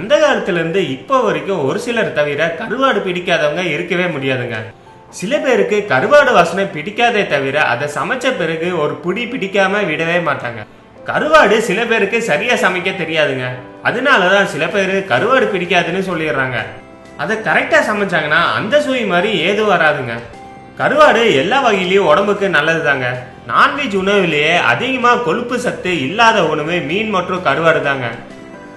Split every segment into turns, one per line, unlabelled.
அந்த இருந்து இப்போ வரைக்கும் ஒரு சிலர் தவிர கருவாடு பிடிக்காதவங்க இருக்கவே முடியாதுங்க. சில பேருக்கு கருவாடு வாசனை பிடிக்காதே தவிர அதை சமைச்ச பிறகு ஒரு புடி பிடிக்காம விடவே மாட்டாங்க. கருவாடு சில பேருக்கு சரியா சமைக்க தெரியாதுங்க. அதனாலதான் சில பேர் கருவாடு பிடிக்காதுன்னு சொல்லிடுறாங்க. அதை கரெக்டா சமைச்சாங்கன்னா அந்த சுவை மாதிரி ஏதும் வராதுங்க. கருவாடு எல்லா வகையிலயும் உடம்புக்கு நல்லதுதாங்க. நான்வெஜ் உணவுலேயே அதிகமா கொழுப்பு சத்து இல்லாத உணவு மீன் மற்றும் கருவாடு தாங்க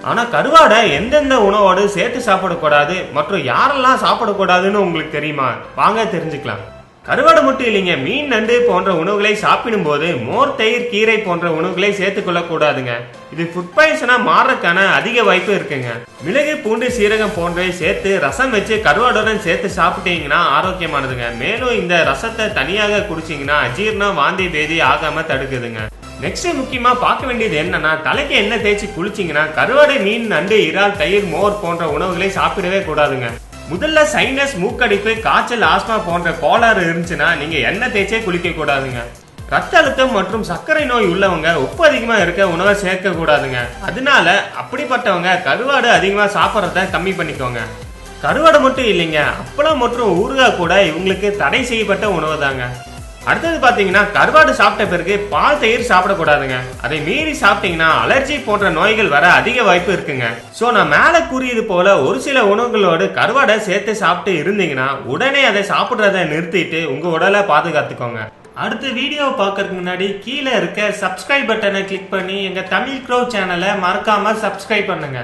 ஆனால் கருவாடை எந்தெந்த உணவோடு சேர்த்து சாப்பிடக்கூடாது மற்றும் யாரெல்லாம் சாப்பிடக்கூடாதுன்னு உங்களுக்கு தெரியுமா? வாங்க தெரிஞ்சுக்கலாம். கருவாடு மட்டும் இல்லைங்க மீன் நண்டு போன்ற உணவுகளை சாப்பிடும் போது மோர் தயிர் கீரை போன்ற உணவுகளை சேர்த்துக் கொள்ளக்கூடாதுங்க. இது ஃபுட் பாய்சனா மாறக்கான அதிக வாய்ப்பு இருக்குங்க. மிளகு பூண்டு சீரகம் போன்றவை சேர்த்து ரசம் வச்சு கருவாடுடன் சேர்த்து சாப்பிட்டீங்கன்னா ஆரோக்கியமானதுங்க. மேலும் இந்த ரசத்தை தனியாக குடிச்சிங்கன்னா அஜீர்ணம் வாந்தி பேதி ஆகாம தடுக்குதுங்க. நெக்ஸ்ட் முக்கியமா பார்க்க வேண்டியது என்னன்னா தலைக்கு எண்ணெய் தேய்ச்சி குளிச்சிங்கன்னா கருவாடு மீன் நண்டு இறால் தயிர் மோர் போன்ற உணவுகளை சாப்பிடவே கூடாதுங்க. முதல்ல சைனஸ் மூக்கடிப்பு காய்ச்சல் ஆஸ்மா போன்ற கோளாறு இருந்துச்சுன்னா நீங்க எண்ணெய் தேய்ச்சே குளிக்க கூடாதுங்க. ரத்த அழுத்தம் மற்றும் சர்க்கரை நோய் உள்ளவங்க உப்பு அதிகமா இருக்க உணவை சேர்க்க கூடாதுங்க. அதனால அப்படிப்பட்டவங்க கருவாடு அதிகமா சாப்பிட்றத கம்மி பண்ணிக்கோங்க. கருவாடு மட்டும் இல்லைங்க அப்பளம் மற்றும் ஊறுகாய் கூட இவங்களுக்கு தடை செய்யப்பட்ட உணவு தாங்க அடுத்தது பார்த்தீங்கன்னா கருவாடு சாப்பிட்ட பிறகு பால் தயிர் சாப்பிடக்கூடாதுங்க. அதை மீறி சாப்பிட்டீங்கன்னா அலர்ஜி போன்ற நோய்கள் வர அதிக வாய்ப்பு இருக்குங்க. ஸோ நான் மேலே கூறியது போல ஒரு சில உணவுகளோடு கருவாடை சேர்த்து சாப்பிட்டு இருந்தீங்கன்னா உடனே அதை சாப்பிட்றத நிறுத்திட்டு உங்கள் உடலை பாதுகாத்துக்கோங்க. அடுத்த வீடியோ பார்க்கறதுக்கு முன்னாடி கீழே இருக்க சப்ஸ்கிரைப் பட்டனை கிளிக் பண்ணி எங்கள் தமிழ் க்ரோ சேனலை மறக்காமல் சப்ஸ்கிரைப் பண்ணுங்க.